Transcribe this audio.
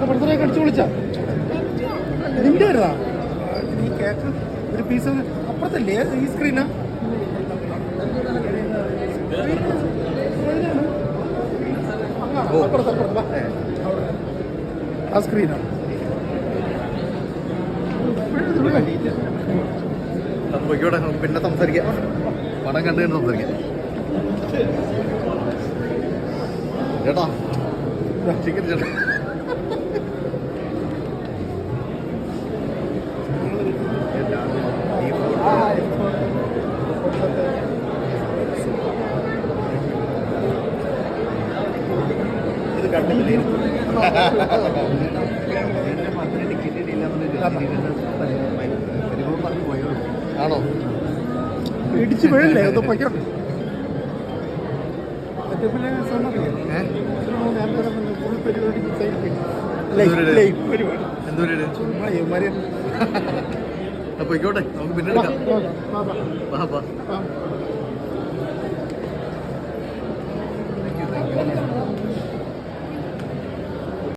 Birthday അടിച്ചു വിളിച്ചാ നിന്റെ വരുതാ ഈ കേക്ക്. ഒരു പീസ് അപ്പുറത്തല്ലേ ഈ സ്ക്രീനാ അപ്പുറത്ത് അപ്പുറത്ത് ആ സ്ക്രീനാ പൊയ്ക്കോട്ടെ പിന്നെ സംസാരിക്കാം. പടം കണ്ടു കണ്ട് സംസാരിക്കാം. ചേട്ടാ ചിക്കൻ ചേട്ടാ. കണ്ടില്ലേ? ആണോ? ഇടിച്ച് വീഴല്ലേ? ഒന്ന് പൊയ്ക്കോട്ടെ. നമുക്ക് പിന്നെ എടുക്കാം.